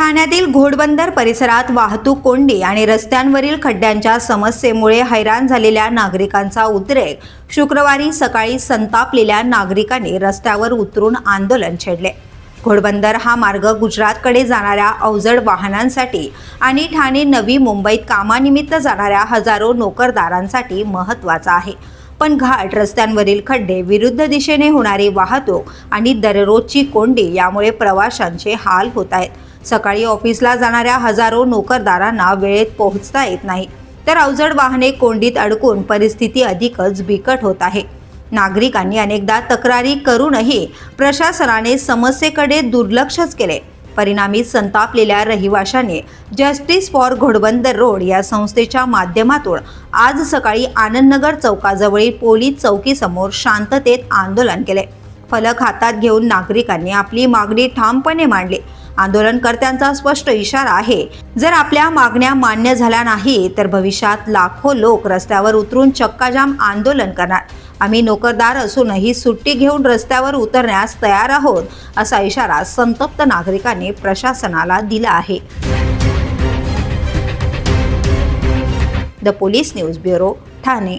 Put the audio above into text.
ठाण्यातील घोडबंदर परिसरात वाहतूक कोंडी आणि रस्त्यांवरील खड्ड्यांच्या समस्येमुळे हैराण झालेल्या नागरिकांचा उद्रेक. शुक्रवारी सकाळी संतापलेल्या नागरिकांनी रस्त्यावर उतरून आंदोलन छेडले. घोडबंदर हा मार्ग गुजरातकडे जाणाऱ्या अवजड वाहनांसाठी आणि ठाणे नवी मुंबईत कामानिमित्त जाणाऱ्या हजारो नोकरदारांसाठी महत्त्वाचा आहे. पण घाट रस्त्यांवरील खड्डे विरुद्ध दिशेने होणारी वाहतूक आणि दररोजची कोंडी यामुळे प्रवाशांचे हाल होत आहेत. सकाळी ऑफिसला जाणाऱ्या हजारो नोकरदारांना वेळेत पोहोचता येत नाही. तर अवजड वाहने कोंडीत अडकून परिस्थिती अधिकच बिकट होत आहे. नागरिकांनी अनेकदा तक्रारी करूनही प्रशासनाने समस्येकडे दुर्लक्षच केले. परिणामी संतापलेल्या रहिवाशांनी जस्टिस फॉर घोडबंदर रोड या संस्थेच्या माध्यमातून आज सकाळी आनंदनगर चौकाजवळील पोलीस चौकीसमोर शांततेत आंदोलन केले. फलक हातात घेऊन नागरिकांनी आपली मागणी ठामपणे मांडली. आंदोलनकर्त्यांचा स्पष्ट इशारा आहे. जर आपल्या मागण्या मान्य झाल्या नाही तर भविष्यात लाखो लोक रस्त्यावर उतरून चक्काजाम आंदोलन करणार. आम्ही नोकरदार असूनही सुट्टी घेऊन रस्त्यावर उतरण्यास तयार आहोत असा इशारा संतप्त नागरिकांनी प्रशासनाला दिला आहे. The police news bureau Thane.